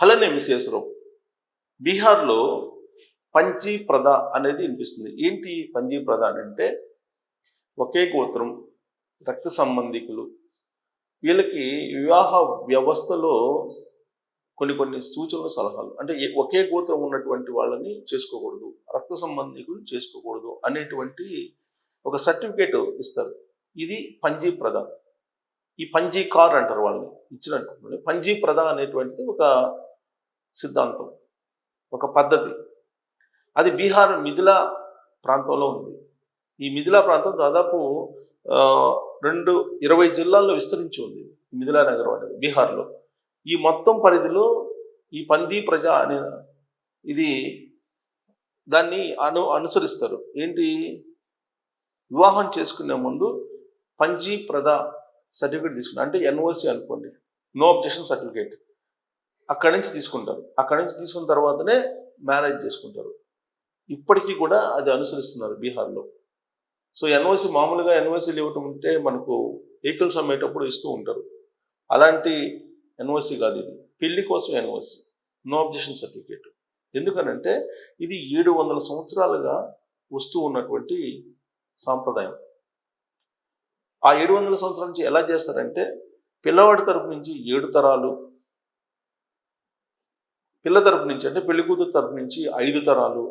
హలనే మిసేసరావు బీహార్లో పంచీ ప్రద అనేది వినిపిస్తుంది. ఏంటి పంచీ ప్రద అని అంటే ఒకే గోత్రం రక్త సంబంధికులు. వీళ్ళకి వివాహ వ్యవస్థలో కొన్ని కొన్ని సూచనలు సలహాలు. అంటే ఒకే గోత్రం ఉన్నటువంటి వాళ్ళని చేసుకోకూడదు. రక్త సంబంధికులు చేసుకోకూడదు అనేటువంటి ఒక సర్టిఫికేట్ ఇస్తారు. ఇది పంజీ ప్రద. ఈ పంజీ కార్ అంటారు వాళ్ళని. ఇచ్చినట్టు. పంజీ ప్రద అనేటువంటిది ఒక సిద్ధాంతం ఒక పద్ధతి. అది బీహార్ మిథిలా ప్రాంతంలో ఉంది. ఈ మిథిలా ప్రాంతం దాదాపు రెండు ఇరవై జిల్లాల్లో విస్తరించి ఉంది. మిథిలా నగరం అనేది బీహార్లో. ఈ మొత్తం పరిధిలో ఈ పందీ ప్రజ అనే ఇది దాన్ని అను అనుసరిస్తారు. ఏంటి? వివాహం చేసుకునే ముందు పంజీ ప్రద సర్టిఫికేట్ తీసుకుంటారు అంటే ఎన్ఓసి అనుకోండి. No objection certificate. అక్కడి నుంచి తీసుకుంటారు. అక్కడి నుంచి తీసుకున్న తర్వాతనే మ్యారేజ్ చేసుకుంటారు. ఇప్పటికీ కూడా అది అనుసరిస్తున్నారు బీహార్లో. సో ఎన్ఓసి మామూలుగా ఎన్ఓసీలు ఇవ్వటం ఉంటే మనకు వెహికల్స్ అమ్మేటప్పుడు ఇస్తూ ఉంటారు. అలాంటి ఎన్ఓసి కాదు ఇది. పెళ్ళి కోసం ఎన్ఓసి. No objection certificate. ఎందుకనంటే ఇది ఏడు వందల సంవత్సరాలుగా వస్తూ ఉన్నటువంటి సాంప్రదాయం. ఆ ఏడు వందల సంవత్సరాల నుంచి ఎలా చేస్తారంటే పిల్లవాడి తరపు నుంచి ఏడు తరాలు పిల్ల తరపు నుంచి అంటే పెళ్ళి కూతురు తరపు నుంచి ఐదు తరాలు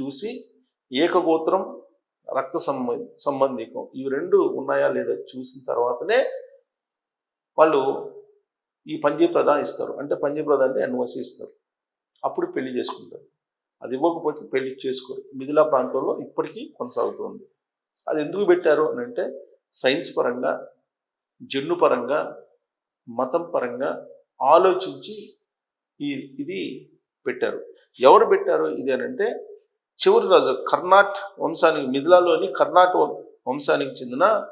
చూసి ఏకగోత్రం రక్త సంబంధి సంబంధికం ఇవి రెండు ఉన్నాయా లేదా చూసిన తర్వాతనే వాళ్ళు ఈ పంజీ ఇస్తారు. అంటే పంజీ అంటే ఎన్ఓసి ఇస్తారు అప్పుడు పెళ్ళి చేసుకుంటారు. అది ఇవ్వకపోతే పెళ్ళి చేసుకోరు. మిథిలా ప్రాంతంలో ఇప్పటికీ కొనసాగుతుంది. అది ఎందుకు పెట్టారు అని అంటే సైన్స్ పరంగా జన్ను పరంగా మతం పరంగా ఆలోచించి ఈ ఇది పెట్టారు. ఎవరు పెట్టారు? ఇది అని అంటే చివరి రాజు కర్ణాట్ వంశానికి మిథిలాలోని కర్ణాట్ వంశానికి చెందిన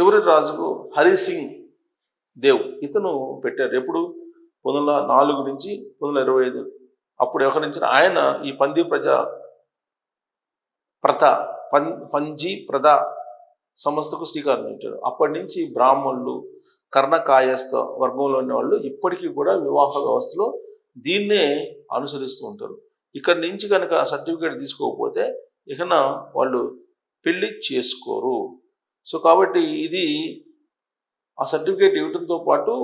చివరి రాజుకు హరిసింగ్ దేవ్. ఇతను పెట్టారు. ఎప్పుడు? పంతొమ్మిది వందల నాలుగు నుంచి పంతొమ్మిది వందల ఇరవై ఐదు. అప్పుడు వ్యవహరించిన ఆయన ఈ పంది ప్రజ ప్రత పం పంజీ ప్రద సంస్థకు శ్రీకారం చుట్టారు. అప్పటి నుంచి బ్రాహ్మణులు కర్ణకాయస్థ వర్గంలో ఉన్నవాళ్ళు ఇప్పటికీ కూడా వివాహ వ్యవస్థలో దీన్నే అనుసరిస్తూ ఉంటారు. ఇక్కడి నుంచి కనుక సర్టిఫికేట్ తీసుకోకపోతే ఇకన వాళ్ళు పెళ్ళి చేసుకోరు. సో కాబట్టి ఇది ఆ సర్టిఫికేట్ ఇవ్వడంతో పాటు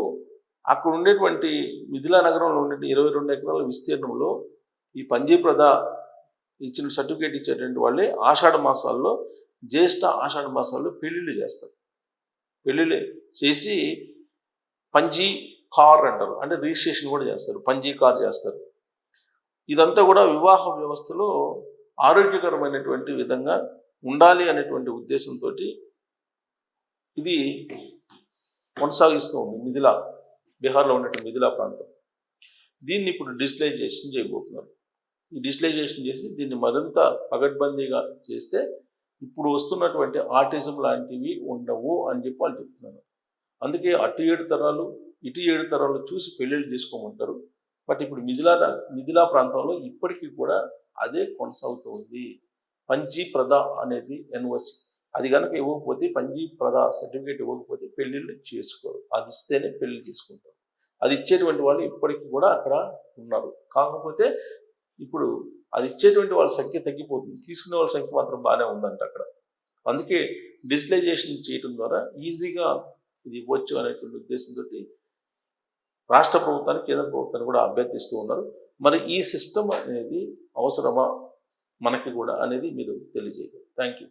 అక్కడ ఉండేటువంటి మిథిలా నగరంలో ఉండే ఇరవై రెండు ఎకరాల విస్తీర్ణంలో ఈ పంజీప్రద ఇచ్చిన సర్టిఫికేట్ ఇచ్చేటువంటి వాళ్ళే ఆషాఢ మాసాల్లో జ్యేష్ఠ ఆషాఢ మాసాల్లో పెళ్ళిళ్ళు చేస్తారు. పెళ్ళిళ్ళు చేసి పంజీ కార్ అంటారు. అంటే రిజిస్ట్రేషన్ కూడా చేస్తారు. పంజీ కార్ చేస్తారు. ఇదంతా కూడా వివాహ వ్యవస్థలో ఆరోగ్యకరమైనటువంటి విధంగా ఉండాలి అనేటువంటి ఉద్దేశంతో ఇది కొనసాగిస్తూ ఉంది. మిథిలా బీహార్లో ఉన్నటువంటి మిథిలా ప్రాంతం. దీన్ని ఇప్పుడు డిజిటలైజేషన్ చేయబోతున్నారు. ఈ డిజిటలైజేషన్ చేసి దీన్ని మరింత పగడ్బందీగా చేస్తే ఇప్పుడు వస్తున్నటువంటి ఆర్టిజం లాంటివి ఉండవు అని చెప్పి వాళ్ళు చెప్తున్నారు. అందుకే అటు ఏడు తరాలు ఇటు ఏడు తరాలు చూసి పెళ్ళిళ్ళు చేసుకోమంటారు. బట్ ఇప్పుడు మిథిలా మిథిలా ప్రాంతంలో ఇప్పటికీ కూడా అదే కొనసాగుతుంది. పంజీ ప్రద అనేది ఎన్ఓసి. అది కనుక ఇవ్వకపోతే పంజీ ప్రద సర్టిఫికేట్ ఇవ్వకపోతే పెళ్ళిళ్ళు చేసుకోరు. అది ఇస్తేనే పెళ్ళి చేసుకుంటారు. అది ఇచ్చేటువంటి వాళ్ళు ఇప్పటికీ కూడా అక్కడ ఉన్నారు. కాకపోతే ఇప్పుడు అది ఇచ్చేటువంటి వాళ్ళ సంఖ్య తగ్గిపోతుంది. తీసుకునే వాళ్ళ సంఖ్య మాత్రం బాగానే ఉందంట అక్కడ. అందుకే డిజిటలైజేషన్ చేయడం ద్వారా ఈజీగా ఇది ఇవ్వచ్చు అనేటువంటి ఉద్దేశంతో రాష్ట్ర ప్రభుత్వాన్ని కేంద్ర ప్రభుత్వాన్ని కూడా అభ్యర్థిస్తూ ఉన్నారు. మరి ఈ సిస్టమ్ అనేది అవసరమా? మనకి కూడా అనేది మీరు తెలియజేయగలరు. Thank you